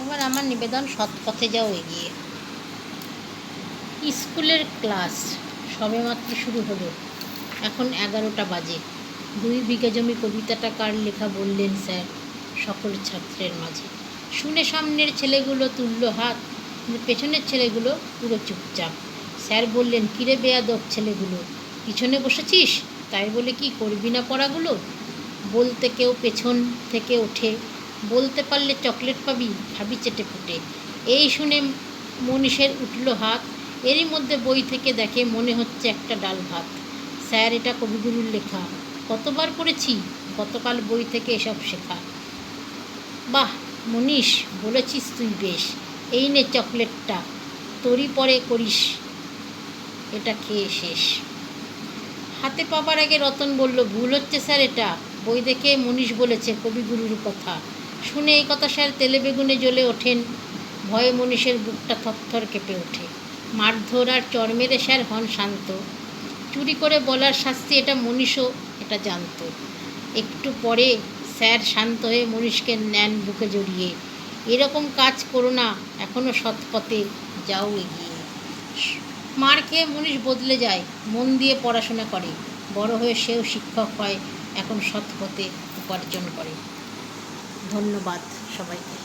এবার আমার নিবেদন সৎ পথে যাও এগিয়ে। স্কুলের ক্লাস সবেমাত্র শুরু হলো। এখন এগারোটা বাজে। দুই বিঘা জমি কবিতাটা কার লেখা বললেন স্যার সকল ছাত্রের মাঝে। শুনে সামনের ছেলেগুলো তুললো হাত, পেছনের ছেলেগুলো পুরো চুপচাপ। স্যার বললেন, কিরে বেয়াদব ছেলেগুলো, পিছনে বসেছিস? তাই বলে কি করবি না পড়াগুলো? বলতে কেউ পেছন থেকে ওঠে। বলতে পারলে চকলেট পাবি খাবি চেটে ফুটে এই শুনে মনীষের উঠল হাত। এরই মধ্যে বই থেকে দেখে মনে হচ্ছে একটা ডাল ভাত। স্যার, এটা কবিগুরুর লেখা। কতবার পড়েছি? গতকাল বই থেকে এসব শেখা। বাহ, মনীষ, বলেছিস তুই বেশ। এই নে চকলেটটা। তোরই পরে করিস। এটা খেয়ে শেষ। হাতে পাবার আগে রতন বলল, ভুল হচ্ছে স্যার এটা। বই দেখে মনীষ বলেছে, কবিগুরুর কথা। শুনে এই কথা স্যার তেলে বেগুনে জ্বলে ওঠেন। ভয়ে মনীষের বুকটা থরথর কেঁপে ওঠে। মারধর আর চর মেরে স্যার হন শান্ত। চুরি করে বলার শাস্তি এটা মনীষও, এটা জানতো। একটু পরে স্যার শান্ত হয়ে মনীষকে নেন বুকে জড়িয়ে, এরকম কাজ করো না এখনও সৎ পথে যাও এগিয়ে। মার খেয়ে মনীষ বদলে যায়, মন দিয়ে পড়াশোনা করে। বড় হয়ে সেও শিক্ষক হয়, এখন সৎ পথে উপার্জন করে। ধন্যবাদ সবাইকে।